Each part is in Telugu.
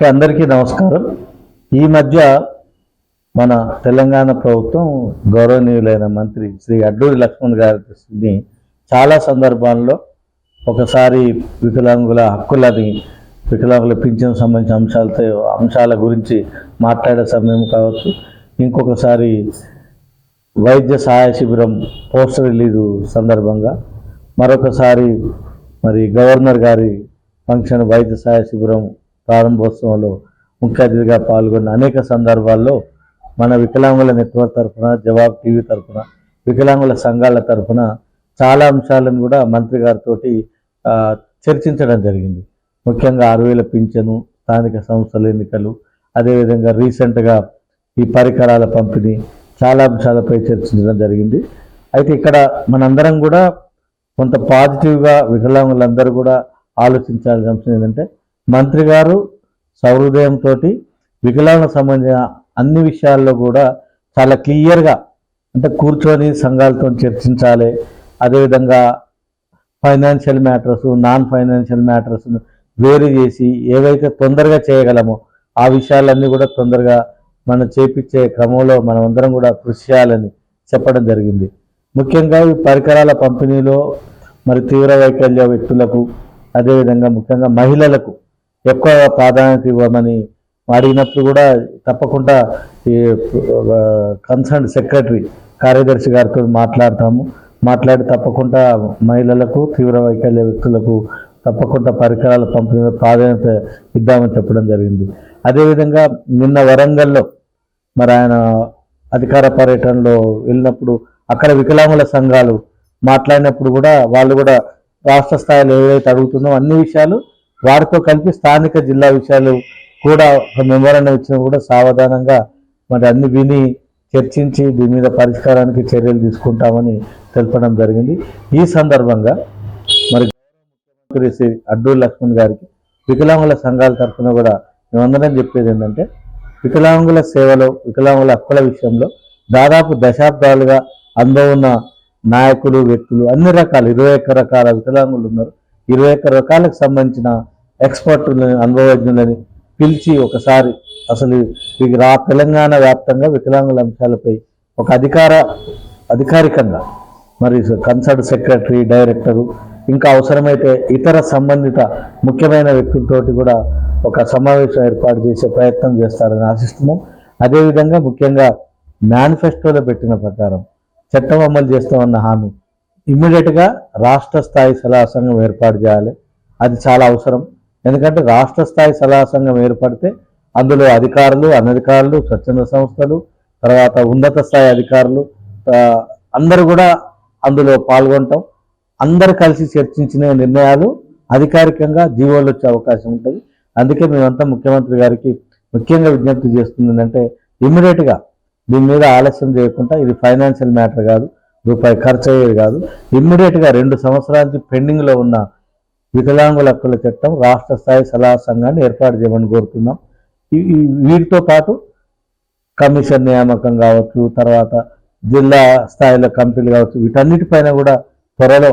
అందరికీ నమస్కారం. ఈ మధ్య మన తెలంగాణ ప్రభుత్వం గౌరవనీయులైన మంత్రి శ్రీ అడ్డూరి లక్ష్మణ్ గారిని చాలా సందర్భాల్లో ఒకసారి వికలాంగుల హక్కులని వికలాంగుల పింఛన్ సంబంధించిన అంశాలతో అంశాల గురించి మాట్లాడే సమయం కావచ్చు. ఇంకొకసారి వైద్య సహాయ శిబిరం పోస్టర్ రిలీజు సందర్భంగా మరొకసారి మరి గవర్నర్ గారి ఫంక్షన్ వైద్య సహాయ శిబిరం ప్రారంభోత్సవంలో ముఖ్య అతిథిగా పాల్గొన్న అనేక సందర్భాల్లో మన వికలాంగుల నెట్వర్క్ తరఫున జవాబ్ టీవీ తరఫున వికలాంగుల సంఘాల తరఫున చాలా అంశాలను కూడా మంత్రి గారితో చర్చించడం జరిగింది. ముఖ్యంగా ఆరు వేల పింఛను స్థానిక సంస్థల ఎన్నికలు అదేవిధంగా రీసెంట్గా ఈ పరికరాల పంపిణీ చాలా అంశాలపై చర్చించడం జరిగింది. అయితే ఇక్కడ మనందరం కూడా కొంత పాజిటివ్గా వికలాంగులందరూ కూడా ఆలోచించాల్సిన అంశం ఏంటంటే మంత్రి గారు సహృదయంతో వికలాంగ సంబంధించిన అన్ని విషయాల్లో కూడా చాలా క్లియర్గా అంటే కూర్చొని సంఘాలతో చర్చించాలి. అదేవిధంగా financial matters non financial matters వేరు చేసి ఏవైతే తొందరగా చేయగలమో ఆ విషయాలన్నీ కూడా తొందరగా మనం చేపించే క్రమంలో మనం అందరం కూడా కృషి చేయాలని చెప్పడం జరిగింది. ముఖ్యంగా ఈ పరికరాల పంపిణీలో మరి తీవ్ర వైకల్య వ్యక్తులకు అదేవిధంగా ముఖ్యంగా మహిళలకు ఎక్కువ ప్రాధాన్యత ఇవ్వమని అడిగినప్పుడు కూడా తప్పకుండా ఈ కన్సర్న్ సెక్రటరీ కార్యదర్శి గారితో మాట్లాడతాము. మాట్లాడి తప్పకుండా మహిళలకు తీవ్ర వైకల్య వ్యక్తులకు తప్పకుండా పరికరాల పంపిణీ ప్రాధాన్యత ఇద్దామని చెప్పడం జరిగింది. అదేవిధంగా నిన్న వరంగల్లో మరి ఆయన అధికార పర్యటనలో వెళ్ళినప్పుడు అక్కడ వికలాంగుల సంఘాలు మాట్లాడినప్పుడు కూడా వాళ్ళు కూడా రాష్ట్ర స్థాయిలో ఏవైతే అడుగుతుందో అన్ని విషయాలు వారితో కలిపి స్థానిక జిల్లా విషయాలు కూడా ఒక మెమోరాండం ఇచ్చిన కూడా సావధానంగా మరి అన్ని విని చర్చించి దీని మీద పరిష్కారానికి చర్యలు తీసుకుంటామని తెలపడం జరిగింది. ఈ సందర్భంగా మరి ముఖ్యమంత్రి శ్రీ అడ్డూరు లక్ష్మణ్ గారికి వికలాంగుల సంఘాల తరఫున కూడా మేమందరం చెప్పేది ఏంటంటే వికలాంగుల సేవలో వికలాంగుల హక్కుల విషయంలో దాదాపు దశాబ్దాలుగా అనుభవం ఉన్న నాయకులు వ్యక్తులు అన్ని రకాలు ఇరవై ఒక్క రకాల వికలాంగులు ఉన్నారు. ఇరవై ఒక్క రకాలకు సంబంధించిన ఎక్స్పర్టులని అనుభవజ్ఞులని పిలిచి ఒకసారి అసలు ఈ రా తెలంగాణ వ్యాప్తంగా వికలాంగుల అంశాలపై ఒక అధికార అధికారికంగా మరి కన్సల్ట్ సెక్రటరీ డైరెక్టరు ఇంకా అవసరమైతే ఇతర సంబంధిత ముఖ్యమైన వ్యక్తులతోటి కూడా ఒక సమావేశం ఏర్పాటు చేసే ప్రయత్నం చేస్తారని ఆశిస్తున్నాం. అదేవిధంగా ముఖ్యంగా మేనిఫెస్టోలో పెట్టిన ప్రకారం చట్టం అమలు చేస్తామన్న హామీ ఇమ్మీడియట్గా రాష్ట్ర స్థాయి సలహా సంఘం ఏర్పాటు చేయాలి. అది చాలా అవసరం. ఎందుకంటే రాష్ట్ర స్థాయి సలహా సంఘం ఏర్పడితే అందులో అధికారులు అనధికారులు స్వచ్ఛంద సంస్థలు తర్వాత ఉన్నత స్థాయి అధికారులు అందరూ కూడా అందులో పాల్గొంటాం అందరు కలిసి చర్చించిన నిర్ణయాలు అధికారికంగా జీవోలు వచ్చే అవకాశం ఉంటుంది. అందుకే మేమంతా ముఖ్యమంత్రి గారికి ముఖ్యంగా విజ్ఞప్తి చేస్తుంది ఏంటంటే ఇమ్మీడియట్గా దీని మీద ఆలస్యం చేయకుండా ఇది ఫైనాన్షియల్ మ్యాటర్ కాదు రూపాయి ఖర్చు అయ్యేది కాదు. ఇమ్మీడియట్గా రెండు సంవత్సరానికి పెండింగ్లో ఉన్న వికలాంగుల హక్కుల చట్టం రాష్ట్ర స్థాయి సలహా సంఘాన్ని ఏర్పాటు చేయమని కోరుతున్నాం. వీటితో పాటు కమిషన్ నియామకం కావచ్చు తర్వాత జిల్లా స్థాయిలో కమిటీలు కావచ్చు వీటన్నిటిపైన కూడా త్వరలో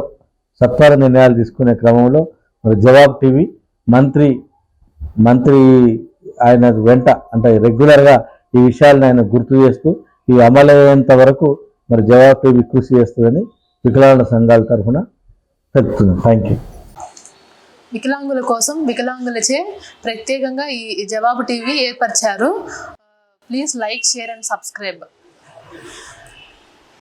సత్వర నిర్ణయాలు తీసుకునే క్రమంలో మరి జవాబ్ టీవీ మంత్రి మంత్రి ఆయన వెంట అంటే రెగ్యులర్గా ఈ విషయాలను ఆయన గుర్తు చేస్తూ ఈ అమలయ్యేంత వరకు మరి జవాబ్ టీవీ కృషి చేస్తుందని వికలాంగుల సంఘాల తరఫున తెలుపుతున్నాం. థ్యాంక్ యూ వికలాంగుల కోసం వికలాంగులచే ప్రత్యేకంగా ఈ జవాబు TV ఏర్పరిచారు. Please like share and subscribe